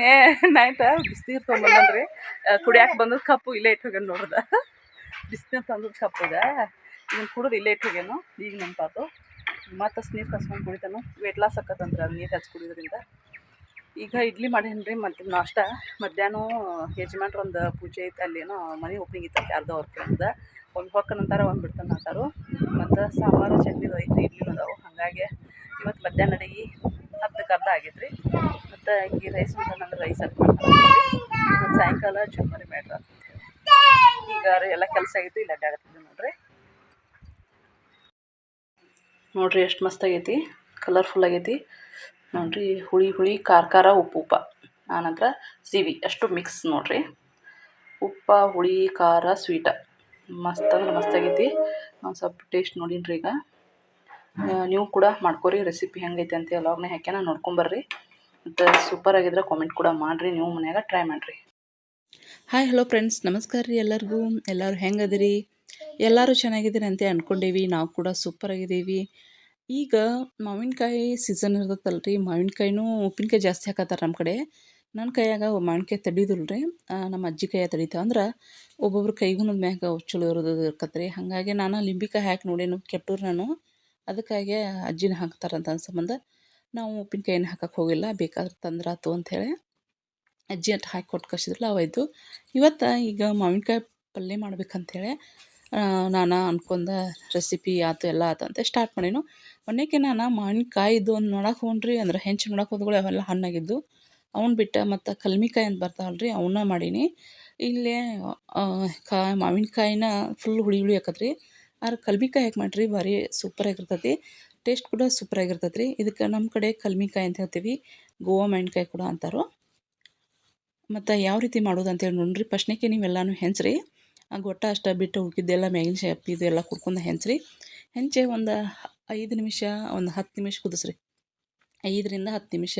ನಿನ್ನೆ ನೈಟ್ ಬಿಸಿನೀರು ತೊಗೊಂಬಂದ್ರಿ ಕುಡಿಯಾಕೆ ಬಂದದ ಕಪ್ಪು ಇಲ್ಲೇ ಇಟ್ಟು ಹೋಗ್ಯಾನ ನೋಡ್ದ ಬಿಸಿನೀರು ತಂದದ ಕಪ್ಪು ಇದೆ. ಇದನ್ನ ಕುಡಿದು ಇಲ್ಲೇ ಇಟ್ಟು ಹೋಗ್ಯಾನು. ಈಗ ನೆನಪಾತು ಮತ್ತು ನೀರು ಕಸ್ಕೊಂಡು ಕುಡಿತಾನು. ವೇಟ್ ಲಾಸ್ ಆಕತ್ತಂದ್ರೆ ಅದು ನೀರು ಹಚ್ಚಿ ಕುಡಿಯೋದ್ರಿಂದ ಈಗ ಇಡ್ಲಿ ಮಾಡೇನ್ರಿ ಮತ್ತೆ ನಾಷ್ಟ. ಮಧ್ಯಾಹ್ನ ಯಜಮಾನ್ರ ಒಂದು ಪೂಜೆ ಐತೆ, ಅಲ್ಲೇನೋ ಮನೆ ಓಪನಿಂಗ್ ಇತ್ತು ಯಾರ್ದೋ ಅವ್ರ ಒಂದು ಹೊಕ್ಕನಂತಾರ ಒಂದು ಬಿಡ್ತಾನೆ ಅಂತಾರು ಮತ್ತು ಸಾಂಬಾರು, ಚಟ್ನಿದು ಐತ್ರಿ ಇಡ್ಲಿ ಅದಾವು. ಹಾಗಾಗಿ ಇವತ್ತು ಮಧ್ಯಾಹ್ನ ಅಡಿಗೆ ಹತ್ತಕ್ಕೆ ಅರ್ಧ ಆಗೈತೆ ರೀ ಈಗ ರೈಸ್ ಅಂತಂದ್ರೆ ರೈಸ್ ಅಂತ ಮಾಡ್ತಾರೆ ಸಾಯಂಕಾಲ ಚುಮ್ಮರಿ ಬೇಡ್ರ ಈಗ ಎಲ್ಲ ಕೆಲಸ ಆಗಿತ್ತು ಇಲ್ಲಿ ಅಡ್ಡಾಡ್ತಿದ್ದೆ ನೋಡ್ರಿ. ನೋಡ್ರಿ ಎಷ್ಟು ಮಸ್ತ್ ಆಗೈತಿ ಕಲರ್ಫುಲ್ ಆಗೈತಿ. ನೋಡ್ರಿ ಹುಳಿ ಹುಳಿ, ಖಾರ ಖಾರ, ಉಪ್ಪು ಉಪ್ಪ. ಆನಂತರ ಸಿವಿ, ಅಷ್ಟು ಮಿಕ್ಸ್ ನೋಡ್ರಿ. ಉಪ್ಪ, ಹುಳಿ, ಖಾರ ಸ್ವೀಟ ಮಸ್ತ್ ಅಂದ್ರೆ ಮಸ್ತ್ ಆಗೈತಿ. ಒಂದು ಸ್ವಲ್ಪ ಟೇಸ್ಟ್ ನೋಡಿನ್ರಿ ಈಗ. ನೀವು ಕೂಡ ಮಾಡ್ಕೊರಿ ರೆಸಿಪಿ ಹೆಂಗೈತೆ ಅಂತ ಎಲ್ಲಾಗ್ನೇ ಹಾಕ್ಯಾನ ನೋಡ್ಕೊಂಬರ್ರಿ ಮತ್ತು ಸೂಪರ್ ಆಗಿದ್ರೆ ಕಾಮೆಂಟ್ ಕೂಡ ಮಾಡಿರಿ, ನೀವು ಮನ್ಯಾಗ ಟ್ರೈ ಮಾಡಿರಿ. ಹಾಯ್ ಹಲೋ ಫ್ರೆಂಡ್ಸ್ ನಮಸ್ಕಾರ ರೀ ಎಲ್ಲರಿಗೂ. ಎಲ್ಲರೂ ಹೆಂಗದಿರಿ? ಎಲ್ಲರೂ ಚೆನ್ನಾಗಿದ್ದೀರಿ ಅಂತ ಅಂದ್ಕೊಂಡೇವಿ ನಾವು ಕೂಡ ಸೂಪರ್ ಆಗಿದ್ದೀವಿ. ಈಗ ಮಾವಿನಕಾಯಿ ಸೀಸನ್ ಇರ್ತೈತಲ್ಲ ರೀ ಮಾವಿನಕಾಯಿನೂ ಉಪ್ಪಿನಕಾಯಿ ಜಾಸ್ತಿ ಹಾಕತ್ತಾರೆ ನಮ್ಮ ಕಡೆ. ನನ್ನ ಕೈಯಾಗ ಮಾವಿನಕಾಯಿ ತಡಿದಿಲ್ಲ ರೀ ನಮ್ಮ ಅಜ್ಜಿ ಕೈಯಾಗ ತಡಿತಾವ ಅಂದ್ರೆ ಒಬ್ಬೊಬ್ರು ಕೈಗುಣದ ಮ್ಯಾಗ ಚಲೋ ಇರೋದು ಇರ್ಕತ್ರಿ ಹಾಗಾಗಿ ನಾನು ಲಿಂಬಿಕಾಯಿ ಹಾಕಿ ನೋಡೇನು, ಕೆಟ್ಟರು ನಾನು. ಅದಕ್ಕಾಗಿ ಅಜ್ಜಿನ ಹಾಕ್ತಾರಂತ ಸಂಬಂಧ ನಾವು ಉಪ್ಪಿನಕಾಯಿನ ಹಾಕಕ್ಕೆ ಹೋಗಿಲ್ಲ, ಬೇಕಾದ್ರೆ ತಂದ್ರಾತು ಅಂಥೇಳಿ ಅಜ್ಜಿ ಅಂತ ಹಾಕಿ ಕೊಟ್ಟು ಕಳಿಸಿದ್ರಲ್ಲ ಅವಾಯ್ದು ಇವತ್ತು ಈಗ ಮಾವಿನಕಾಯಿ ಪಲ್ಯ ಮಾಡ್ಬೇಕಂಥೇಳಿ ನಾನು ಅನ್ಕೊಂಡ ರೆಸಿಪಿ ಆತು, ಎಲ್ಲ ಆತು ಅಂತ ಸ್ಟಾರ್ಟ್ ಮಾಡೀನು. ಮೊನ್ನೆಕೆ ನಾನು ಮಾವಿನಕಾಯಿದು ಒಂದು ನೋಡಕ್ಕೆ ಹೋಗ್ರಿ ಅಂದ್ರೆ ಹೆಂಚು ನೋಡಕ್ಕೆ ಹೋದ್ಗಳು ಅವೆಲ್ಲ ಹಣ್ಣಾಗಿದ್ದು. ಅವನ್ನ ಬಿಟ್ಟು ಮತ್ತು ಕಲ್ಮಿಕಾಯಿ ಅಂತ ಬರ್ತಾವಲ್ಲ ಅವನ್ನ ಮಾಡೀನಿ. ಇಲ್ಲೇ ಕಾ, ಮಾವಿನಕಾಯಿನ ಫುಲ್ ಹುಳಿ ಹುಳಿ ಆಕತ್ರಿ ಆದ್ರೆ ಕಲ್ಮಿಕಾಯಿ ಹಾಕಿ ಮಾಡಿರಿ? ಭಾರಿ ಸೂಪರಾಗಿರ್ತೈತಿ. ಟೇಸ್ಟ್ ಕೂಡ ಸೂಪರಾಗಿರ್ತೈತೆ ರೀ ಇದಕ್ಕೆ ನಮ್ಮ ಕಡೆ ಕಲ್ಮಿಕಾಯಿ ಅಂತ ಹೇಳ್ತೀವಿ. ಗೋವಾ ಮೆಣ್ಕಾಯಿ ಕೂಡ ಅಂತಾರೋ. ಮತ್ತು ಯಾವ ರೀತಿ ಮಾಡೋದು ಅಂತೇಳಿ ನೋಡ್ರಿ. ಫಸ್ಟ್ನೇಕೆ ನೀವೆಲ್ಲನೂ ಹೆಂಚ್ರಿ. ಆ ಗೊಟ್ಟ ಅಷ್ಟ ಬಿಟ್ಟು ಉಳ್ಕಿದ್ದೆಲ್ಲ ಮ್ಯಾಗಿನ ಶೇಪ್ ಇದೆಲ್ಲ ಕುಡ್ಕೊಂಡು ಹೆಂಚ್ರಿ. ಹೆಂಚೆ ಒಂದು ಐದು ನಿಮಿಷ, ಒಂದು ಹತ್ತು ನಿಮಿಷ ಕುದಿಸ್ರಿ. ಐದರಿಂದ ಹತ್ತು ನಿಮಿಷ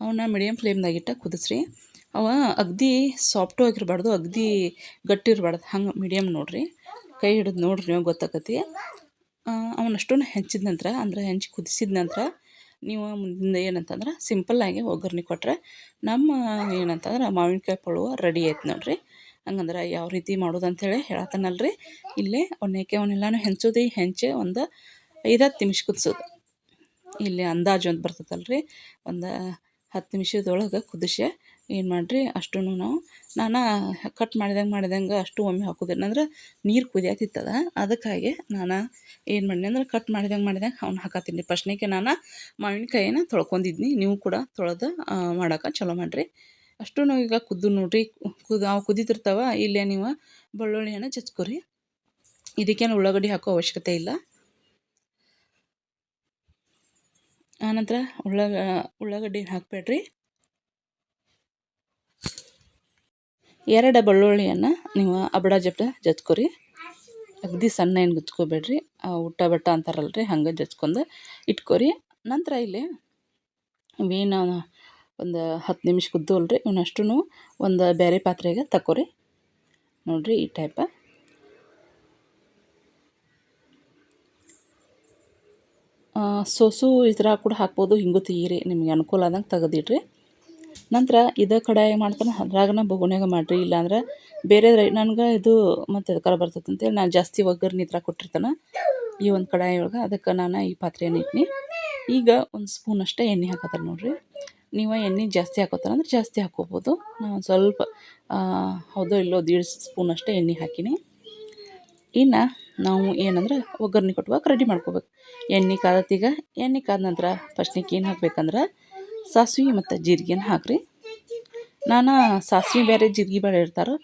ಅವನ್ನ ಮೀಡಿಯಮ್ ಫ್ಲೇಮ್ದಾಗಿಟ್ಟ ಕುದಿಸ್ರಿ. ಅವ ಅಗ್ದಿ ಸಾಫ್ಟು ಆಗಿರಬಾರ್ದು, ಅಗ್ದಿ ಗಟ್ಟಿ ಇರಬಾರ್ದು. ಹಂಗೆ ಮೀಡಿಯಮ್ ನೋಡಿರಿ. ಕೈ ಹಿಡಿದು ನೋಡ್ರಿ ನೀವು ಗೊತ್ತಾಕತಿ. ಅವನಷ್ಟನ್ನು ಹೆಂಚಿದ ನಂತರ, ಅಂದ್ರೆ ಹೆಂಚಿ ಕುದಿಸಿದ ನಂತರ ನೀವು ಮುಂದಿನ ಏನಂತಂದ್ರೆ ಸಿಂಪಲ್ಲಾಗಿ ಒಗ್ಗರಣೆ ಕೊಟ್ಟರೆ ನಮ್ಮ ಏನಂತಂದ್ರೆ ಮಾವಿನಕಾಯಿ ಪಳುವ ರೆಡಿ ಆಯ್ತು ನೋಡಿರಿ. ಹಂಗಂದ್ರೆ ಯಾವ ರೀತಿ ಮಾಡೋದು ಅಂಥೇಳಿ ರೀ ಇಲ್ಲೇ ಒಣಕೆ ಅವನ್ನೆಲ್ಲನೂ ಹೆಂಚೋದು ಹೆಂಚೆ ಒಂದು ಐದು ಹತ್ತು ನಿಮಿಷ ಕುದಿಸೋದು. ಇಲ್ಲಿ ಅಂದಾಜು ಅಂತ ಬರ್ತದಲ್ಲ ರೀ ಒಂದು ಹತ್ತು ನಿಮಿಷದೊಳಗೆ ಕುದಿಸಿ ಏನು ಮಾಡಿರಿ ಅಷ್ಟೂ ನಾವು, ನಾನು ಕಟ್ ಮಾಡಿದಂಗೆ ಮಾಡಿದಂಗೆ ಅಷ್ಟು ಒಮ್ಮೆ ಹಾಕೋದಿಲ್ಲ ನೀರು ಕುದಿಯತ್ತಿತ್ತದ ಅದಕ್ಕಾಗಿ ನಾನು ಏನು ಮಾಡೀನಿ ಅಂದ್ರೆ ಕಟ್ ಮಾಡಿದಂಗೆ ಮಾಡಿದಂಗೆ ಅವ್ನು ಹಾಕತ್ತೀನಿ ಫಸ್ಟ್ನೇಕೆ ನಾನು ಮಾವಿನಕಾಯಿನ ತೊಳ್ಕೊಂಡಿದ್ನಿ. ನೀವು ಕೂಡ ತೊಳೆದು ಮಾಡೋಕೆ ಚಲೋ ಮಾಡಿರಿ. ಅಷ್ಟು ಈಗ ಕುದ್ದು ನೋಡ್ರಿ, ಕುದ್, ಅವು ಕುದಿತಿರ್ತಾವ ಇಲ್ಲೇ ನೀವು ಬೆಳ್ಳುಳ್ಳಿಯನ್ನು ಚಚ್ಕೊರಿ. ಇದಕ್ಕೇನು ಉಳ್ಳಾಗಡ್ಡಿ ಹಾಕೋ ಅವಶ್ಯಕತೆ ಇಲ್ಲ. ಆನಂತರ ಉಳ್ಳಾಗ, ಉಳ್ಳಾಗಡ್ಡಿ ಹಾಕಬೇಡ್ರಿ. ಎರಡು ಬೆಳ್ಳುಳ್ಳಿಯನ್ನು ನೀವು ಅಬಡ ಜಬಡ ಜಜ್ಕೊರಿ. ಅಗದಿ ಸಣ್ಣ ಏನು ಗುಚ್ಕೋಬೇಡ್ರಿ. ಊಟ ಬಟ್ಟ ಅಂತಾರಲ್ಲ ರೀ ಹಂಗೆ ಜಜ್ಕೊಂಡು ಇಟ್ಕೊರಿ. ನಂತರ ಇಲ್ಲಿ ಇವೇನು ಒಂದು ಹತ್ತು ನಿಮಿಷ ಕುದ್ದವಲ್ಲ ರೀ ಇವನ್ನಷ್ಟು ಒಂದು ಬೇರೆ ಪಾತ್ರೆಗೆ ತಕೋರಿ ನೋಡಿರಿ ಈ ಟೈಪ ಸೋಸು ಇದ್ರ ಕೂಡ ಹಾಕ್ಬೋದು. ಹಿಂಗೂ ತೆಗೀರಿ ನಿಮಗೆ ಅನುಕೂಲ ಆದಂಗೆ ತೆಗೆದಿಡ್ರಿ. ನಂತರ ಇದೇ ಕಡಾಯಿ ಮಾಡ್ತಾನೆ, ಅದ್ರಾಗನ ಬೊಗುನ್ಯಾಗ ಮಾಡಿರಿ, ಇಲ್ಲಾಂದ್ರೆ ಬೇರೆ ನನ್ಗೆ ಇದು ಮತ್ತು ಎದಕ್ಕಾರ ಬರ್ತೈತೆ ಅಂತೇಳಿ ನಾನು ಜಾಸ್ತಿ ಒಗ್ಗರ್ಣೆ ಇದ್ರಾಗ ಕೊಟ್ಟಿರ್ತಾನೆ ಈ ಒಂದು ಕಡಾಯಿ ಒಳಗೆ, ಅದಕ್ಕೆ ನಾನು ಈ ಪಾತ್ರೆಯನ್ನು ಇಟ್ನಿ. ಈಗ ಒಂದು ಸ್ಪೂನ್ ಅಷ್ಟೇ ಎಣ್ಣೆ ಹಾಕತ್ತಾರೆ ನೋಡಿರಿ. ನೀವು ಎಣ್ಣೆ ಜಾಸ್ತಿ ಹಾಕೋತಾರ ಅಂದ್ರೆ ಜಾಸ್ತಿ ಹಾಕೋಬೋದು. ನಾನು ಸ್ವಲ್ಪ ಹೌದೋ ಇಲ್ಲೋ ದೀಡ್ ಸ್ಪೂನ್ ಅಷ್ಟೇ ಎಣ್ಣೆ ಹಾಕಿನಿ. ಇನ್ನು ನಾವು ಏನಂದ್ರೆ ಒಗ್ಗರಣೆ ಕೊಟ್ಟುವಾಗ ರೆಡಿ ಮಾಡ್ಕೋಬೇಕು. ಎಣ್ಣೆ ಕಾದತ್ತೀಗ, ಎಣ್ಣೆ ಕಾದ ನಂತರ ಫಸ್ಟ್ನಿಗೆ ಏನು ಹಾಕ್ಬೇಕಂದ್ರೆ ಸಾಸಿವೆ ಮತ್ತು ಜೀರಿಗೆನ ಹಾಕಿರಿ. ನಾನು ಸಾಸಿವೆ ಬೇರೆ ಜೀರಿಗೆ ಬೇರೆ ಇರ್ತಾರೆ,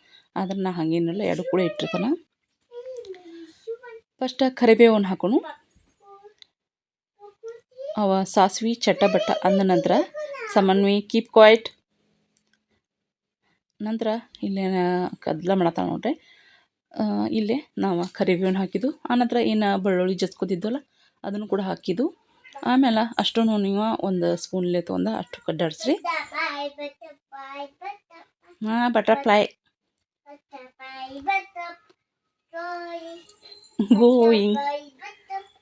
ಆದ್ರೆ ನಾ ಹಾಗೇನಿಲ್ಲ, ಎರಡು ಕೂಡ ಇಟ್ಟಿರ್ತಾನೆ. ಫಸ್ಟ್ ಕರಿಬೇವನ್ನ ಹಾಕೋಣ. ಅವ ಸಾಸಿವೆ, ಚಟ್ಟ ಬಟ್ಟ ಅಂದ ನಂತರ ಸಮನ್ವಿ ಕೀಪ್ ಕ್ವಾಯ್ಟ್ ನಂತರ ಇಲ್ಲೇ ಕದ್ಲ ಮಾಡತ್ತಾಳ ನೋಡ್ರಿ. ಇಲ್ಲೇ ನಾವು ಕರಿಬೇವನ್ನ ಹಾಕಿದ್ದು. ಆನಂತರ ಏನು ಬೆಳ್ಳುಳ್ಳಿ ಜಸ್ಕೊತಿದ್ವಲ್ಲ ಅದನ್ನು ಕೂಡ ಹಾಕಿದ್ದು. ಆಮೇಲೆ ಅಷ್ಟೂ ನೀವು ಒಂದು ಸ್ಪೂನ್ಲೆ ತೊಗೊಂಡು ಅಷ್ಟು ಕಡ್ಡಾಡಿಸ್ರಿ. ಹಾಂ, ಬಟರ್ಫ್ಲೈ. ಗೋಯಿಂಗ್.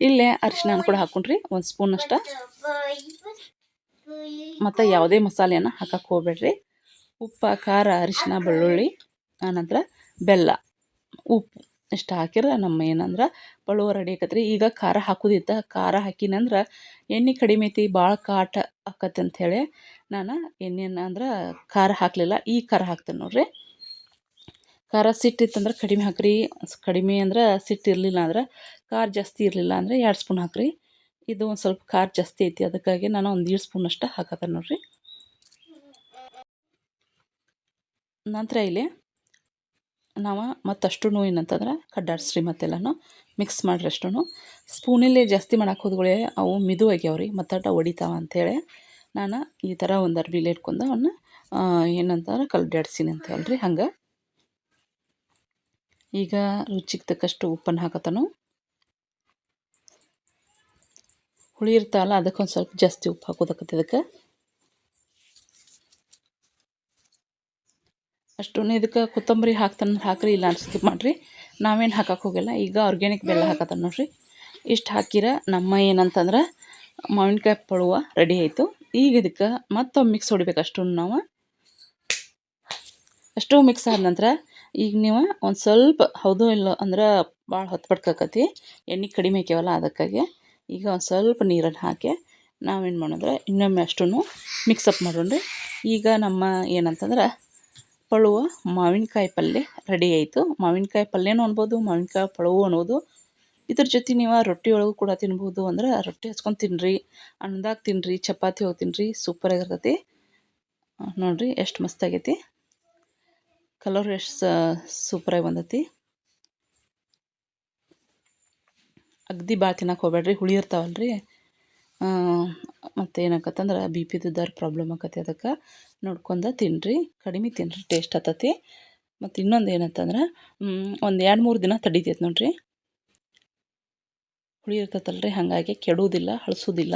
ಇಲ್ಲೇ ಅರಿಶಿನ ಕೂಡ ಹಾಕೊಂಡ್ರಿ ಒಂದು ಸ್ಪೂನ್ ಅಷ್ಟ. ಮತ್ತು ಯಾವುದೇ ಮಸಾಲೆಯನ್ನು ಹಾಕಕ್ಕೆ ಹೋಗ್ಬೇಡ್ರಿ. ಉಪ್ಪು, ಖಾರ, ಅರಿಶಿನ, ಬೆಳ್ಳುಳ್ಳಿ, ಆನಂತರ ಬೆಲ್ಲ, ಉಪ್ಪು. ಇಷ್ಟು ಹಾಕಿದ್ರೆ ನಮ್ಮ ಏನಂದ್ರೆ ಪಳುವ ರೆಡಿ ಆಕತ್ರಿ. ಈಗ ಖಾರ ಹಾಕೋದಿತ್ತ ಖಾರ ಹಾಕಿನಂದ್ರೆ ಎಣ್ಣೆ ಕಡಿಮೆ ಐತಿ ಭಾಳ ಕಾಟ ಆಕತ್ತೆ ಅಂಥೇಳಿ ನಾನು ಎಣ್ಣೆನ ಅಂದ್ರೆ ಖಾರ ಹಾಕಲಿಲ್ಲ, ಈ ಖಾರ ಹಾಕ್ತೇನೆ ನೋಡ್ರಿ. ಖಾರ ಸಿಟ್ಟಿತ್ತಂದ್ರೆ ಕಡಿಮೆ ಹಾಕ್ರಿ ಕಡಿಮೆ ಅಂದ್ರೆ ಸಿಟ್ಟು ಇರಲಿಲ್ಲ ಅಂದ್ರೆ ಖಾರ ಜಾಸ್ತಿ ಇರಲಿಲ್ಲ ಅಂದರೆ ಎರಡು ಸ್ಪೂನ್ ಹಾಕ್ರಿ. ಇದು ಒಂದು ಸ್ವಲ್ಪ ಖಾರ ಜಾಸ್ತಿ ಐತಿ, ಅದಕ್ಕಾಗಿ ನಾನು ಒಂದು ಎರಡು ಸ್ಪೂನ್ ಅಷ್ಟು ಹಾಕತ್ತೆ ನೋಡ್ರಿ. ನಂತರ ಇಲ್ಲಿ ನಾವು ಮತ್ತಷ್ಟು ಏನಂತಂದ್ರೆ ಕಡ್ಡಾಡಿಸ್ರಿ ಮತ್ತೆಲ್ಲನೂ ಮಿಕ್ಸ್ ಮಾಡಿರಿ ಅಷ್ಟು ಸ್ಪೂನಲ್ಲಿ ಜಾಸ್ತಿ ಮಾಡಕ್ಕೆ ಹೋದ್ಗಳೇ ಅವು ಮಿದು ಆಗ್ಯಾವ್ರಿ ಮತ್ತಟ ಹೊಡಿತಾವ ಅಂಥೇಳಿ ನಾನು ಈ ಥರ ಒಂದು ಅರ್ಬಿಲಿ ಇಟ್ಕೊಂಡು ಅವನ್ನ ಏನಂತಂದ್ರೆ ಕಲ್ಡಾಡ್ಸೀನಿ ಅಂತ ಹೇಳ್ರಿ ಹಂಗೆ. ಈಗ ರುಚಿಗೆ ತಕ್ಕಷ್ಟು ಉಪ್ಪನ್ನು ಹಾಕತ್ತನು. ಹುಳಿ ಇರ್ತಾವಲ್ಲ ಅದಕ್ಕೊಂದು ಸ್ವಲ್ಪ ಜಾಸ್ತಿ ಉಪ್ಪು ಹಾಕೋದಕ್ಕತ್ತೆ ಇದಕ್ಕೆ. ಅಷ್ಟು ಇದಕ್ಕೆ ಕೊತ್ತಂಬರಿ ಹಾಕ್ತಾನೆ ಹಾಕ್ರಿ, ಇಲ್ಲ ಸ್ಕಿಪ್ ಮಾಡಿರಿ. ನಾವೇನು ಹಾಕಕ್ಕೆ ಹೋಗಿಲ್ಲ. ಈಗ ಆರ್ಗ್ಯಾನಿಕ್ ಬೆಲ್ಲ ಹಾಕತ್ತಾರೆ ನೋಡಿರಿ. ಇಷ್ಟು ಹಾಕಿರ ನಮ್ಮ ಏನಂತಂದ್ರೆ ಮಾವಿನಕಾಯಿ ಪಳುವ ರೆಡಿ ಆಯಿತು. ಈಗ ಇದಕ್ಕೆ ಮತ್ತೊಮ್ಮೆ ಮಿಕ್ಸ್ ಹೊಡಿಬೇಕು ಅಷ್ಟು ನಾವು. ಅಷ್ಟು ಮಿಕ್ಸ್ ಆದ ನಂತರ ಈಗ ನೀವು ಒಂದು ಸ್ವಲ್ಪ, ಹೌದು ಇಲ್ಲ ಅಂದ್ರೆ ಭಾಳ ಹೊತ್ತು ಪಡ್ಕಕತಿ ಎಣ್ಣೆ ಕಡಿಮೆ ಹಾಕ್ಯವಲ್ಲ ಅದಕ್ಕಾಗಿ ಈಗ ಒಂದು ಸ್ವಲ್ಪ ನೀರನ್ನು ಹಾಕಿ ನಾವೇನು ಮಾಡಿದ್ರೆ ಇನ್ನೊಮ್ಮೆ ಅಷ್ಟು ಮಿಕ್ಸಪ್ ಮಾಡೋಣ್ರಿ. ಈಗ ನಮ್ಮ ಏನಂತಂದ್ರೆ ಪಳುವ ಮಾವಿನಕಾಯಿ ಪಲ್ಯ ರೆಡಿ ಆಯಿತು. ಮಾವಿನಕಾಯಿ ಪಲ್ಯನೂ ಅನ್ಬೋದು, ಮಾವಿನಕಾಯಿ ಪಳವು ಅನ್ನೋದು ಇದ್ರ ಜೊತೆ ನೀವು ರೊಟ್ಟಿ ಒಳಗೂ ಕೂಡ ತಿನ್ಬೋದು ಅಂದ್ರೆ ರೊಟ್ಟಿ ಹಚ್ಕೊಂಡು ತಿನ್ನಿರಿ ಅನ್ನದಾಗ ತಿನ್ನಿರಿ ಚಪಾತಿ ಹೋಗಿ ತಿನ್ನಿರಿ ಸೂಪರಾಗಿರ್ತೈತಿ ನೋಡಿರಿ ಎಷ್ಟು ಮಸ್ತಾಗೈತಿ ಕಲರ್ ಎಷ್ಟು ಸೂಪರಾಗಿ ಬಂದೈತಿ. ಅಗ್ದಿ ಭಾಳ ತಿನ್ನಕ್ಕೆ ಹೋಗ್ಬೇಡ್ರಿ, ಹುಳಿ ಇರ್ತಾವಲ್ರಿ. ಮತ್ತು ಏನಾಕತ್ತಂದ್ರೆ ಬಿ ಪಿದು ಪ್ರಾಬ್ಲಮ್ ಆಕತಿ ಅದಕ್ಕೆ. ನೋಡ್ಕೊಂಡು ತಿನ್ನಿರಿ ಕಡಿಮೆ ತಿನ್ನಿರಿ ಟೇಸ್ಟ್ ಆತತಿ. ಮತ್ತು ಇನ್ನೊಂದು ಏನಂತಂದ್ರೆ ಒಂದು ಎರಡು ಮೂರು ದಿನ ತಡಿತೈತೆ ನೋಡ್ರಿ. ಹುಳಿ ಇರ್ತೈತಲ್ರಿ ಹಾಗಾಗಿ ಕೆಡುವುದಿಲ್ಲ ಹಳಸೋದಿಲ್ಲ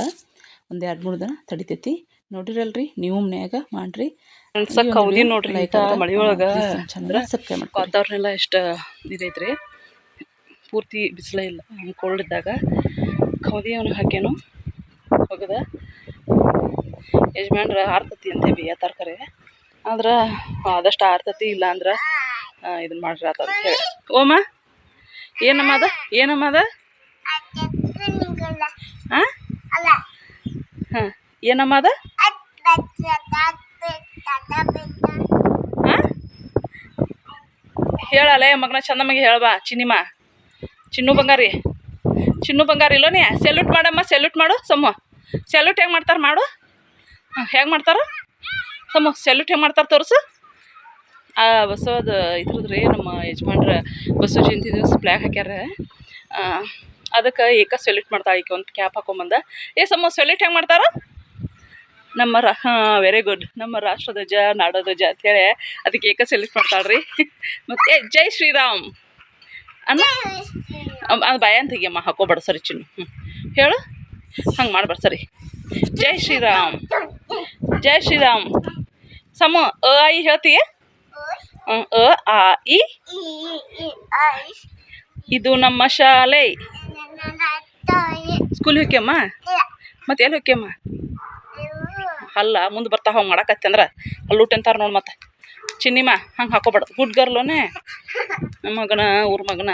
ಒಂದು ಎರಡು ಮೂರು ದಿನ ತಡಿತೈತಿ. ನೋಡಿರಲ್ರಿ ನೀವು ಮನ್ಯಾಗ ಮಾಡ್ರಿ. ಕೌದಿ ನೋಡ್ರಿ ಮಳೆ ಒಳಗೆ ಸಬ್ಸ್ಕ್ರೈಬ್ ವಾತಾವರಣ ಎಲ್ಲ ಎಷ್ಟು ಇದೈತ್ರಿ ಪೂರ್ತಿ ಬಿಸಿಲೇ ಇಲ್ಲ ಕೋಲ್ಡ್ ಇದ್ದಾಗ ಕೌದಿ ಅವನು ಹಾಕ್ಯಾನು. ಒಗದ ಯಜಮಾನ್ರ ಆರ್ತತಿ ಅಂತ ಬೇಯ ತರಕಾರಿ ಆದ್ರೆ ಆದಷ್ಟು ಆರ್ತತಿ ಇಲ್ಲ ಅಂದ್ರೆ ಇದನ್ನ ಮಾಡ್ರಿ ಆತ ಅಂತ ಹೇಳಿ. ಓಮ, ಏನಮ್ಮ ಅದ? ಏನಮ್ಮ ಅದ? ಹಾಂ ಹಾಂ, ಏನಮ್ಮ ಅದ? ಹೇಳಲ್ಲ ಮಗನ ಚಂದಮ್ಮಗೆ ಹೇಳ್ಬಾ ಚಿನ್ನಿಮ್ಮ ಚಿನ್ನು ಬಂಗಾರಿ. ಚಿನ್ನು ಬಂಗಾರಿ ಇಲ್ಲೋ ನೀ? ಸೆಲ್ಯೂಟ್ ಮಾಡಮ್ಮ ಸೆಲ್ಯೂಟ್ ಮಾಡು, ಸಮ್ಮ. ಸೆಲ್ಯೂಟ್ ಹೆಂಗೆ ಮಾಡ್ತಾರೆ ಮಾಡು. ಹೇಗೆ ಮಾಡ್ತಾರೆ? ಸಮ ಸೆಲ್ಯೂಟ್ ಹೆಂಗೆ ಮಾಡ್ತಾರೆ ತೋರಿಸು. ಆ, ಬಸವದ ಇದ್ರದ್ದು ನಮ್ಮ ಯಜಮಾನ್ರ ಬಸವ ಜಯಂತಿ ದಿವಸ ಫ್ಲ್ಯಾಗ್ ಹಾಕ್ಯಾರ. ಅದಕ್ಕೆ ಏಕ ಸೆಲ್ಯೂಟ್ ಮಾಡ್ತಾಳೆ ಈಕೆ ಒಂದು ಕ್ಯಾಪ್ ಹಾಕೊಂಬಂದ. ಏ ಸಮ ಸೆಲ್ಯೂಟ್ ಹೆಂಗೆ ಮಾಡ್ತಾರೆ? ನಮ್ಮ ರಾ, ಹಾಂ ವೆರಿ ಗುಡ್ ನಮ್ಮ ರಾಷ್ಟ್ರಧ್ವಜ, ನಾಡಧ್ವಜ ಅಂತೇಳಿ ಅದಕ್ಕೆ ಏಕ ಸೆಲೆಕ್ಟ್ ಮಾಡ್ತಾಳ್ರಿ. ಮತ್ತೆ, ಜೈ ಶ್ರೀರಾಮ್. ಅನ್ನ ಅದು ಭಯ ಅಂತ ಹಾಕೋಬೇಡ ಸರಿ ಚಿನ್ನು ಹೇಳು. ಹಂಗೆ ಮಾಡ್ಬಾರ್ದು ಸರಿ. ಜೈ ಶ್ರೀರಾಮ್. ಜೈ ಶ್ರೀರಾಮ್. ಸಮ ಅ ಐ ಹೇಳ್ತೀಯ? ಅ ಆ ಇ. ಇದು ನಮ್ಮ ಶಾಲೆ. ಸ್ಕೂಲ್ ಹೋಗ್ಯಮ್ಮ? ಮತ್ತೆ ಎಲ್ಲಿ ಹೋಗ್ಯಮ್ಮ? ಅಲ್ಲ ಮುಂದೆ ಬರ್ತಾ ಹೋಗಿ ಮಾಡಕತ್ತೆ ಅಂದ್ರೆ ಅಲ್ಲೂಟ ಅಂತಾರೆ ನೋಡಿ ಮತ್ತೆ. ಚಿನ್ನಿಮ್ಮ ಹಂಗೆ ಹಾಕೋಬಾರ್ದು ಗುಡ್ ಗರ್ಲೋನೆ ನಮ್ಮ ಮಗನ ಊರ ಮಗನ.